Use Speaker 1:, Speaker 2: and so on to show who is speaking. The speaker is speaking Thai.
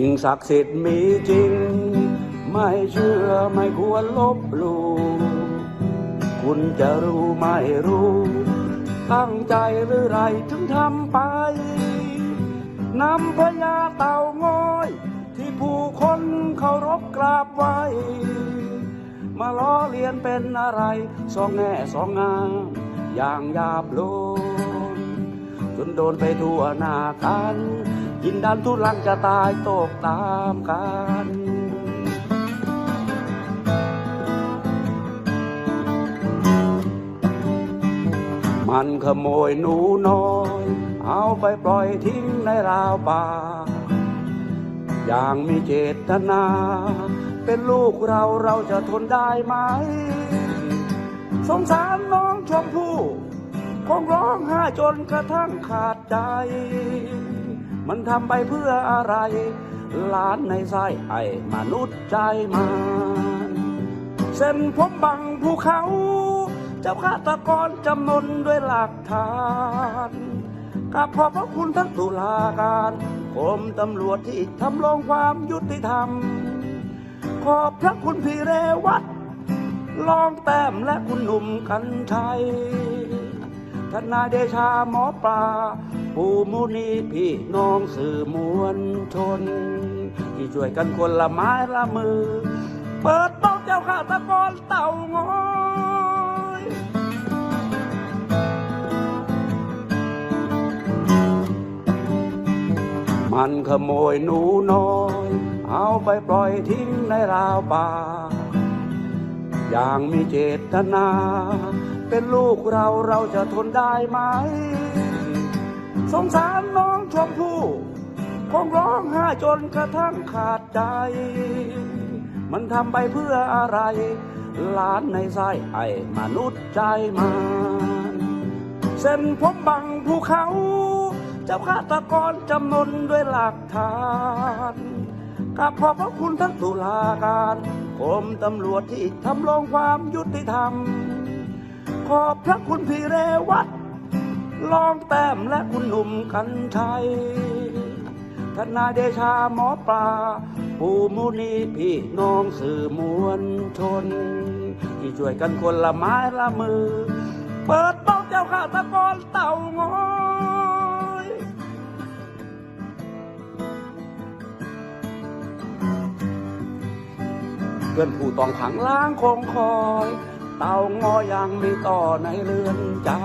Speaker 1: ิ่งศักดิ์สิทธิ์มีจริง ไม่เชื่อไม่ควรลบหลู่คุณจะรู้ไม่รู้ ตั้งใจหรือไรถึงทำไปนำพญาเต่างอย ที่ผู้คนเคารพกราบไหว้มาล้อเลียนเป็นอะไรสองแง่สองงามอย่างหยาบโลน จนโดนไปทั่วหน้ากันยินดันทุลังจะตายตกตามกันมันขโมยหนูน้อย เอาไปปล่อยทิ้งในราวป่า อย่างมีเจตนา เป็นลูกเราเราจะทนได้ไหม สงสารน้องชมพู่ คงร้องไห้จนกระทั่งขาดใจ มันทำไปเพื่ออะไรหลานในไส้ไอ้มนุษย์ใจมันเส้นผมบังภูเขา เจ้าฆาตกรจำนนด้วยหลักฐานกับขอบพระคุณทั้งตุลาการกรมตำรวจที่ทำลงความยุติธรรม ขอบพระคุณพี่เรวัตลองแต้มและคุณหนุ่มกันชัย ทนายเดชาหมอปลาปู่มุนีพี่น้องสื่อมวลชน ที่ช่วยกันคนละไม้ละมือ เปิดโต๊ะเจ้าข้าตะกอนเต่างอยมันขโมยหนูน้อย เอาไปปล่อยทิ้งในราวป่าอย่างมีเจตนา เป็นลูกเราเราจะทนได้ไหม สงสารน้องชมพู่คงร้องไห้จนกระทั่งขาดใจ มันทำไปเพื่ออะไร หลานในไส้ไอ้มนุษย์ใจมันเส้นผมบังภูเขา เจ้าฆาตกรจำนนด้วยหลักฐานกับขอบพระคุณทั้งตุลาการกรมตำรวจที่ทำลงความยุติธรรม ขอบพระคุณพี่เรวัตลองแต้มและคุณหนุ่มกันชัยทนายเดชาหมอปลาปูมุนีพี่น้องสื่อมวลชน ที่ช่วยกันคนละไม้ละมือ เปิดโต๊ะเจ้าข้าตะกอนเต่างอยเพื่อนผู้ต้องขังล้างคงคอย เต่างอยยังมีต่อในเรือนจา